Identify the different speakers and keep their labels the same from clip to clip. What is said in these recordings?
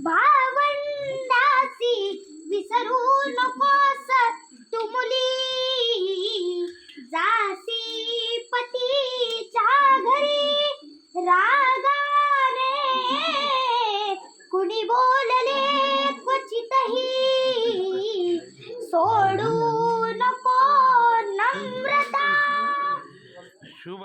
Speaker 1: भावंडासी विसरू नकोस तू मुली जासी पतीच्या घरी रागाने कुणी बोलले क्वचितही. सोडू नको नम्रता. शुभ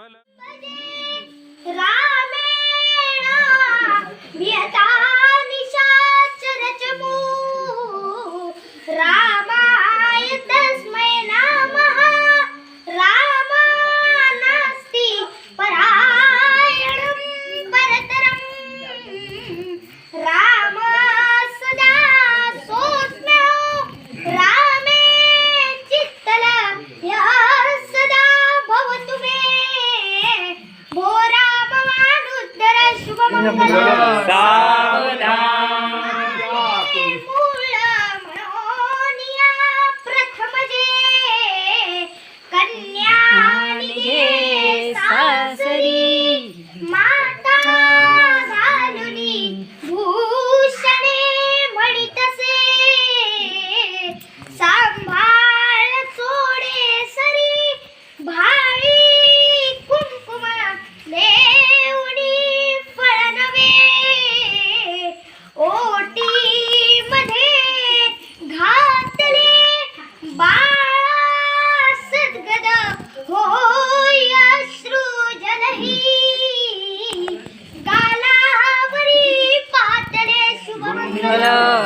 Speaker 1: शुभमङ्गलम्
Speaker 2: सावधान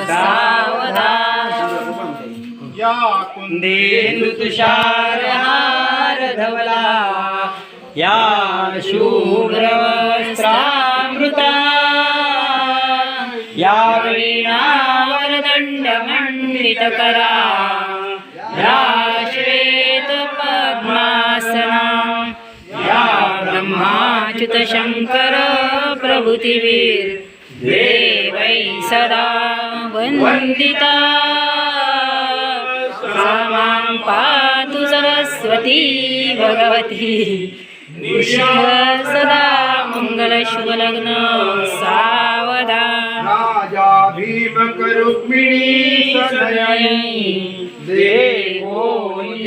Speaker 2: सावधान.
Speaker 3: या कुंदी
Speaker 2: देनु तुषार हार धवला या शुभ्रवस्त्रामृता या वीणावर दंड मंडित करा या श्वेत पद्मासना या ब्रह्माच्युत शंकर प्रभृतीवीर देवै सदा वन्दिता। मां पातु सरस्वती भगवती। सदा मङ्गलशुभलग्न सावधान
Speaker 3: राजा भीम रुक्मिणी सदयी
Speaker 2: देवो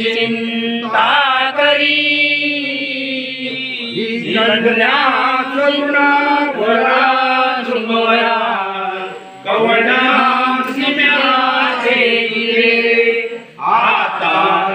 Speaker 2: चिंता करी।
Speaker 3: कन्या करुणा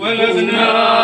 Speaker 3: ولدنا